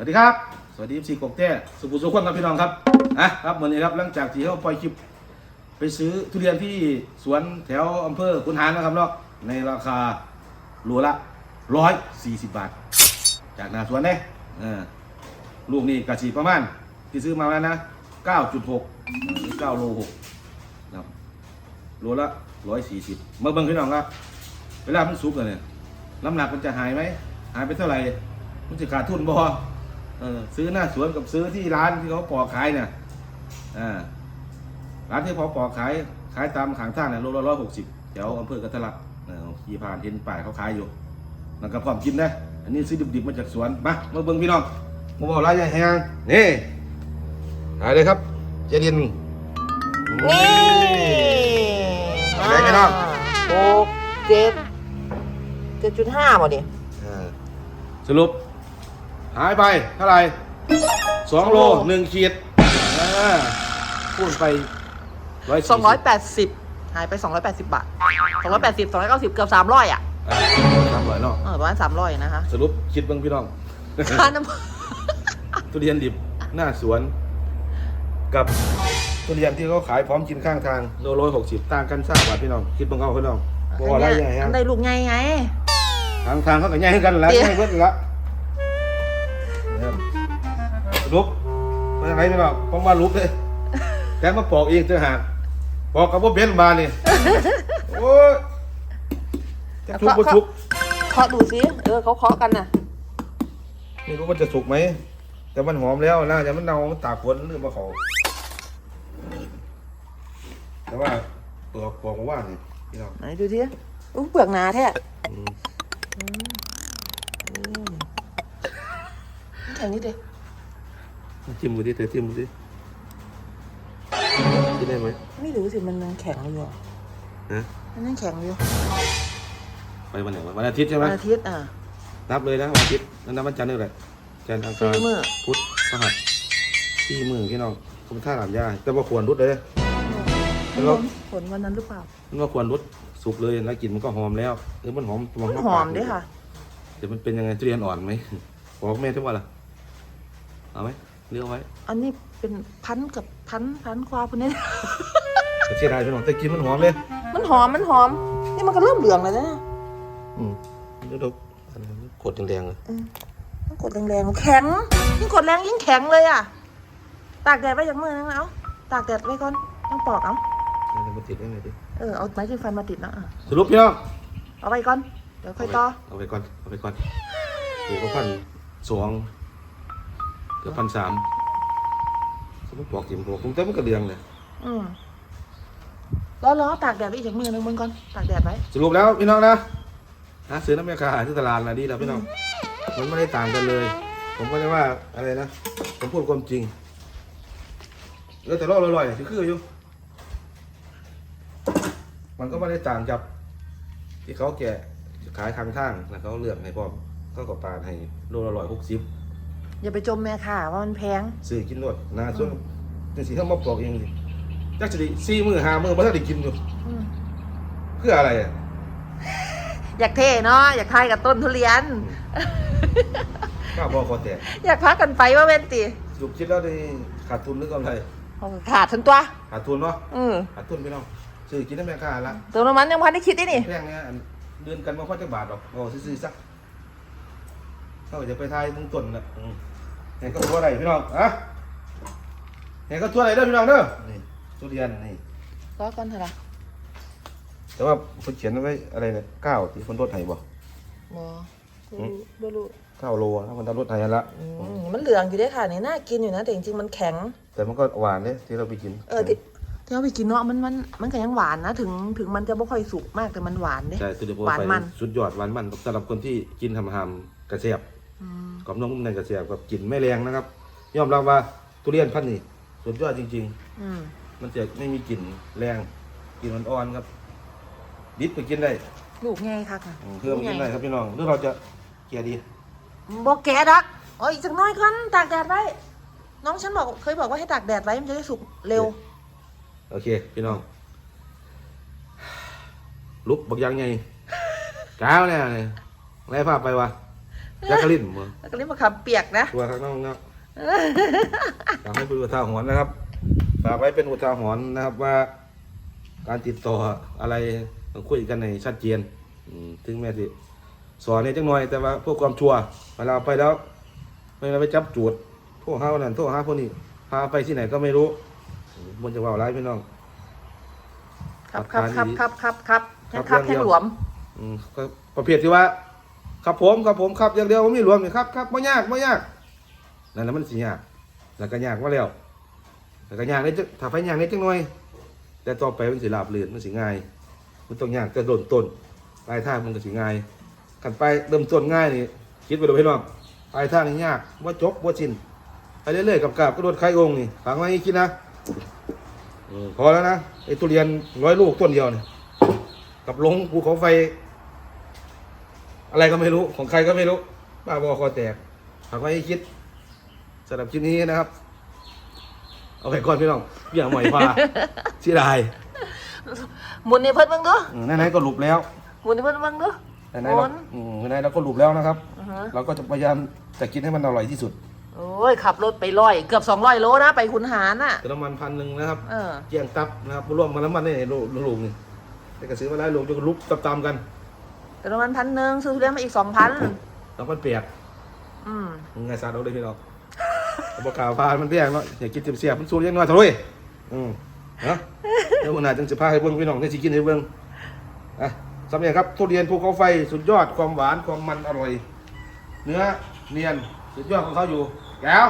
สวัสดีครับ สวัสดีซีกกเต้สุขุมสุขคนครับพี่น้องครับอะครับวันนี้ครับหลังจากที่เขาปล่อยคลิป ไปซื้อทุเรียนที่สวนแถวอำเภอคุนหารนะครับเนาะในราคาโลละร้อยสี่สิบบาท จากหนาสวนเนี่ยลูกนี่กระสีประมาณ ที่ซื้อมาแล้วนะเก้าจุดหกหรือเก้าโลหกนะครับโลละร้อยสี่สิบมาเบิ่งพี่น้องครับเวลามันสุกแล้วเนี่ยน้ำหนักมันจะหายไหมหายไปเท่าไหร่มันจะขาดทุนบ่ เออซื้อหน้าสวนกับซื้อที่ร้านที่เขาปอกขายเนี่ยอ่าร้านที่เขาปอกขายขายตามขางทางเนี่ยโลละร้อยหกสิบแถวอำเภอกระทะลักเออขี่ผ่านเห็นป้ายเขาขายอยู่มันก็พร้อมกินนะอันนี้ซื้อดิบๆมาจากสวนมามาเบิ่งพี่น้องมาบอกร้านใหญ่แหงนี่หายเลยครับเจดินนี่ไหนพี่น้องหกเจ็ดเจ็ดจุดห้าหมดดิอ่าสรุป หายไปเท่าไหร่สองโลหนึ่งขีดอ่าพูดไปร้อยสองร้อยแปดสิบหายไปสองร้อยแปดสิบบาทสองร้อยแปดสิบสองร้อยเก้าสิบเกือบสามร้อยอะสามร้อยเนาะเออประมาณสามร้อยนะคะสรุปคิดเบ้างพี่น้องค่าน้ทุเรียนดิบหน้าสวน กับทุเรียนที่เขาขายพร้อมกินข้างทางโลร้อยหกสิบต่างกันสร้างบาทพี่น้องคิดเบ้างเอาพี่น้องำบอกว่าอะไรใหญ่ฮะอันได้ลูกไงไงทางทางเขาก็ใหญ่ให้กันแหล้วเดี๋ยวใหญ่เพิ่นละ นะครับลุกมาจากไหนพี่น้องผมว่าลุกเลยแกมาปอกเองเจอหากปอกกับพวกเบนมานี่โอ้ยจะชุกบ่ชุกเคาะดูสิเออเขาเคาะกันน่ะไม่รู้ว่าจะสุกไหม แต่มันหอมแล้วนะแต่มันเน่ามันตากฝนหรือมาเขาแต่ว่าเปลือกปอกมาว่านี่พี่น้องไหนดูสิอุ้เปลือกหนาแท้ อืมแข็งนิดเดียวจิ้มดูดิเธอจิ้มดูดิกินได้ไหมไม่รู้สิมันยังแข็งอยู่อะฮะมันยังแข็งอยู่ไปวันไหนวะวันอาทิตย์ใช่ไหมวันอาทิตย์อะนับเลยนะวันอาทิตย์แล้วนับวันจันทร์นี่แหละจันทร์อังคารสี่มื้อพุธพฤหัสที่มือพี่น้องคุณท่าหลามยาแต่ว่าควรรุดเลยนะแล้วผลวันนั้นหรือเปล่ามันว่าควรรุดสุกเลยแล้วกลิ่นมันก็หอมแล้วเออมันหอมมันหอมด้วยค่ะเดี๋ยวมันเป็นยังไงทุเรียนอ่อนไหมบอกแม่ทุกวันละ เอาไหมเลือกไว้อันนี้เป็นพันกับพันพันควาพวกนี้ แต่เสียดายพี่น้องแต่กินมันหอมเลยมันหอมมันหอม นี่มันก็เริ่มเหลืองแล้วนะอืมเดี๋ยวดูอันนี้ขดแดงๆเลยอืมมันกดแรงๆแข็ง ยิ่งกดแรงยิ่งแข็งเลยอะ ตากแดดไว้อย่างมือนึงเอาตากแดดไว้ก่อนต้องปอกเอาเดี๋ยวมาติดได้ไงดิเออเอาไม้จิ้มฟันมาติดนะอะสรุปพี่น้องเอาไว้ก่อนเดี๋ยวค่อยต่อ เอาไปก่อนเอาไปก่อนโอ้ก็พันสอง เกือบพันสามสมมติปอกจิ้มหัวคงแต่มันกระเดืองเลยอืมแล้วล้อตากแดดไว้อีกอย่างมือนึงมึงก่อนตากแดดไว้สรุปแล้วพี่น้องนะหาซื้อน้ำยาคาที่ตลาดนะดีแล้วพี่น้อง มันไม่ได้ต่างกันเลย ผมก็จะว่าอะไรนะ ผมพูดความจริงแล้วแต่รอบอร่อยๆที่คืออยู่ มันก็ไม่ได้ต่างจากที่เขาแกะขายทางทางแล้วเขาเลือกให้พร้อมก็กับปาดให้โลละร้อยหกสิบ อย่าไปจมแม่ค่ะว่ามันแพงซื้อกินรวดนะส่วนจังสีเขามาปลอกเองสิจักจะดีสี่มือห้ามือบ่ทันได้กินอยู่อืมเพื่ออะไรอะอยากเท่เนาะอยากทายกับต้นทุเรียน ข้าวพอคอแตกอยากพักกันไปว่าเวนตีสรุปคิดแล้วได้ขาดทุนหรือกำไรขาดทั้งตัวขาดทุนเนาะอืมขาดทุนพี่น้องซื้อกินน้ำแม่ค้าละตัวน้ำมันยังพันได้คิดได้นี่แพงเนี่ยอันเดือนกันมาพอจะบาทหรอกโอ้ซื้อๆสักเขาจะไปทายมึงต้นนะอืม เห็นก็ทั่วไรพี่น้องอะเห็นก็ทั่วไรเด้อพี่น้องเด้อนี่ทุเรียนนี่รอก่อนเถอะล่ะแต่ว่าเขาเขียนไว้อะไรเนี่ยเก้าที่คนรถไถบ่บอบ่รู้เก้าโลนะคนทำรถไถนั่นละอืมมันเหลืองอยู่เด้อค่ะนี่น่ากินอยู่นะแต่จริงๆมันแข็ง แต่มันก็หวานเนี่ยที่เราไปกินเออที่ที่เอาไปกินเนาะมันมันมันก็ยังหวานนะถึงถึงมันจะไม่ค่อยสุกมากแต่มันหวานเด้ใช่ตัวเดียวหวานไปมันสุดยอดหวานมันสำหรับคนที่กินทำหำกระเสียบ อืมกับน้องนุ่มในกระเสียบกับกลิ่นไม่แรงนะครับ ยอมรับว่าทุเรียนพันธุ์นี้สุดยอดจริงๆอืมมันจะไม่มีกลิ่นแรงกลิ่นอ่อนๆครับดิบไปกินได้ลูกไงค่ะเพิ่มกินได้ครับพี่น้องหรือเราจะเกลียดีบอกแกดักโอ้ยอีกสักหน้อยก่อนตากแดดไว้ น้องฉันบอกเคยบอกว่าให้ตากแดดไว้มันจะได้สุกเร็ว โอเค พี่น้องลุกบักยังไงก้าวเนี่ยอะไรภาพไปวะแจ็คกะลินมั้งแล้วก็เรียกมะขามเปียกนะ ตัวข้างนอกเนาะอยากให้เป็นอุทาหรณ์นะครับฝากไว้เป็นอุทาหรณ์นะครับว่า การติดต่ออะไรต้องคุยกันในชัดเจนอืมถึงแม้สิสอนเนี่ยจังหน่อยแต่ว่าพวกความชัวร์เวลาเอาไปแล้วไม่ได้ไปจับจูดพวกเฮานั่นพวกเฮาพวกนี้พาไปที่ไหนก็ไม่รู้อืมมันจะว่าอะไรพี่น้อง ครับครับครับครับครับครับครับครับเรื่องเดียวแค่หลวม อืมก็ประเภทที่ว่า ครับผมครับผมครับอย่างเดียวผมมีรวมนี่ครับครับไม่ยากไม่ยากนั่นแหละมันสิยากแล้วก็ยากมาแล้วแล้วก็ยากนิดจังถ้าไปยากนิดจังหน่อย แต่ต่อไปมันสิราบรื่นมันสิง่าย มันต้องยากแต่โดนต้นปลายทางมันก็สิง่ายกันไปเริ่มต้นง่ายนี่คิดไปดูพี่น้องปลายทางนี่ยากว่าจบว่าชินไปเรื่อยๆกับกับกระโดดไข่องค์นี่ฟังไว้ให้คิดนะพอแล้วนะไอ้ทุเรียนร้อยลูกต้นเดียวนี่กับลงภูเขาไฟ อะไรก็ไม่รู้ของใครก็ไม่รู้บ้าบอคอแตกฝากไว้ให้คิดสำหรับคลิปนี้นะครับ เอาไปก่อนพี่น้องอย่าหมอยพาเสียดายหมุนนี่เพิ่นเบิ่งดูอืมไหนๆก็หลุบแล้วหมุนนี่เพิ่นเบิ่งดูไหนๆหมุเรานอืมไหนๆเราก็หลุบแล้วนะครับ อือฮะเราก็จะพยายามจะกินให้มันอร่อยที่สุดโอ้ยขับรถไปร้อยเกือบ200โลนะไปคุณหารน่ะแต่น้ำมันพันหนึ่งนะครับเออเกี่ยงตับนะครับรวมมาน้ำมันนี่ลูกลูกนี่แต่กระสือมาไล่ลูกจะลุกตามๆกัน แต่ประมาณพันหนึ่งซื้อทุเรียนมาอีกสองพันต้องมันเปียกอืมมึงไงซาดเอาเลยพี่น้องบอกกล่าวพามันเปียกเนาะอย่ากินเสียบๆมันสูงยังน้อยเท่าไหร่อืมเนาะเดี๋ยววันหน้าจึงจะพาให้เบิ่งพี่น้องได้สิกินให้เบิ่งอะสำเร็จครับทุเรียนภูเขาไฟสุดยอดความหวานความมันอร่อย เนื้อเนียนสุดยอดของเขาอยู่แก้ว